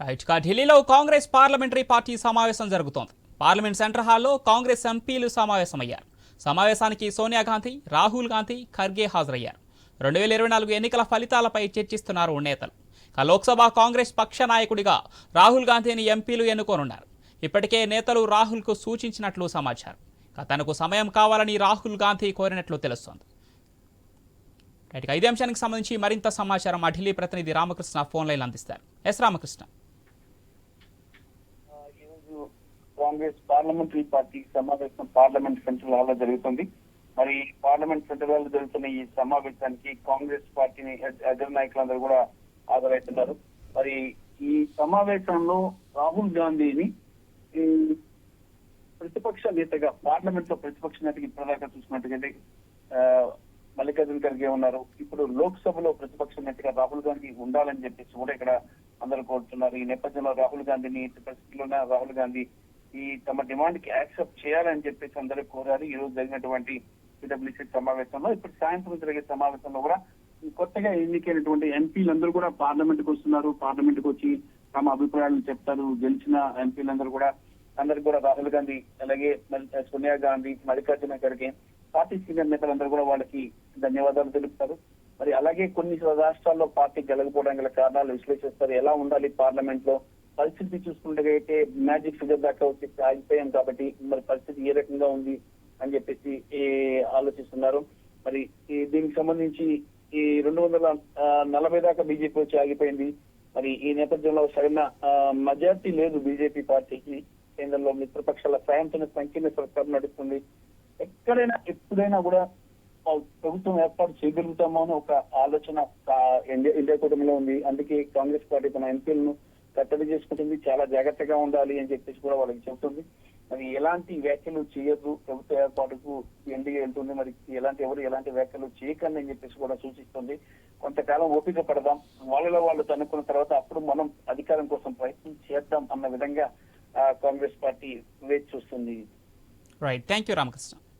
Right ఢిల్లీలో Congress parliamentary party సమావేశం జరుగుతోంది. పార్లమెంట్ సెంటర్ హాల్లో కాంగ్రెస్ ఎంపీలు సమావేశమయ్యారు. సమావేశానికి సోనియా గాంధీ రాహుల్ గాంధీ ఖర్గే హాజరయ్యారు. రెండు వేల ఇరవై నాలుగు ఎన్నికల ఫలితాలపై చర్చిస్తున్నారు నేతలు. ఇక లోక్సభ కాంగ్రెస్ పక్ష నాయకుడిగా రాహుల్ గాంధీని ఎంపీలు ఎన్నుకోనున్నారు. ఇప్పటికే నేతలు రాహుల్కు సూచించినట్లు సమాచారం. ఇక తనకు సమయం కావాలని రాహుల్ గాంధీ కోరినట్లు తెలుస్తోంది. రైట్ ఇదే అంశానికి సంబంధించి మరింత సమాచారం మా ఢిల్లీ ప్రతినిధి రామకృష్ణ ఫోన్ లైన్ అందిస్తారు. S Ramakrishna. Congress parliamentary party సమావేశం పార్లమెంట్ సెంట్రల్ హాల్లో జరుగుతుంది. మరి పార్లమెంట్ సెంట్రల్ హాల్ జరుగుతున్న ఈ సమావేశానికి కాంగ్రెస్ పార్టీని అగ్ర నాయకులందరూ కూడా హాజరవుతున్నారు. మరి ఈ సమావేశంలో రాహుల్ గాంధీని ప్రతిపక్ష నేతగా పార్లమెంట్లో ప్రతిపక్ష నేతగా ఇప్పటిదాకా చూసినట్టుగా ఆ, ఖర్గే ఉన్నారు. ఇప్పుడు లోక్సభలో ప్రతిపక్ష నేతగా రాహుల్ గాంధీ ఉండాలని చెప్పేసి కూడా ఇక్కడ అందరూ కోరుతున్నారు. ఈ నేపథ్యంలో రాహుల్ గాంధీని ఎట్టి రాహుల్ గాంధీ ఈ తమ డిమాండ్కి యాక్సెప్ట్ చేయాలని చెప్పేసి అందరూ కోరారు. ఈ రోజు జరిగినటువంటి పిడబ్ల్యూసీ సమావేశంలో ఇప్పుడు సాయంత్రం జరిగే సమావేశంలో కూడా కొత్తగా ఎన్నికైనటువంటి ఎంపీలందరూ కూడా పార్లమెంట్కు వస్తున్నారు. పార్లమెంట్కు వచ్చి తమ అభిప్రాయాలు చెప్తారు. గెలిచిన ఎంపీలందరూ కూడా అందరికి కూడా రాహుల్ గాంధీ అలాగే సోనియా గాంధీ మల్లికార్జున ఖర్గే పార్టీ సీనియర్ నేతలందరూ కూడా వాళ్ళకి ధన్యవాదాలు తెలుపుతారు. మరి అలాగే కొన్ని రాష్ట్రాల్లో పార్టీ గెలకపోవడం గల కారణాలు విశ్లేషిస్తారు. ఎలా ఉండాలి పార్లమెంట్లో పరిస్థితి చూసుకుంటే అయితే మ్యాజిక్ ఫిగర్ దాకా వచ్చి ఆగిపోయాం కాబట్టి మరి పరిస్థితి ఏ రకంగా ఉంది అని చెప్పేసి ఆలోచిస్తున్నారు. మరి ఈ దీనికి సంబంధించి ఈ రెండు వందల నలభై దాకా బీజేపీ వచ్చి ఆగిపోయింది. మరి ఈ నేపథ్యంలో సరైన మెజార్టీ లేదు బీజేపీ పార్టీకి. కేంద్రంలో మిత్రపక్షాల సాయంత్రం సంకీర్ణ సర్కారు నడుస్తుంది. ఎక్కడైనా ఎప్పుడైనా కూడా ప్రభుత్వం ఏర్పాటు చేయగలుగుతామో అని ఒక ఆలోచన ఇండియా ఇండియా కూటమిలో ఉంది. అందుకే కాంగ్రెస్ పార్టీ తన ఎంపీలను కట్టడి చేసుకుంటుంది చాలా జాగ్రత్తగా ఉండాలి అని చెప్పేసి కూడా వాళ్ళకి చెబుతుంది. మరి ఎలాంటి వ్యాఖ్యలు చేయొద్దు ప్రభుత్వ ఏర్పాటుకు ఎన్డీఏ వెళ్తుంది మరి ఎలాంటి ఎవరు ఎలాంటి వ్యాఖ్యలు చేయకండి అని చెప్పేసి కూడా సూచిస్తుంది. కొంతకాలం ఓపిక పడదాం. వాళ్ళలో వాళ్ళు తనుకున్న తర్వాత అప్పుడు మనం అధికారం కోసం ప్రయత్నం చేద్దాం అన్న విధంగా కాంగ్రెస్ పార్టీ వేచి చూస్తుంది. Right thank you Ramakrishna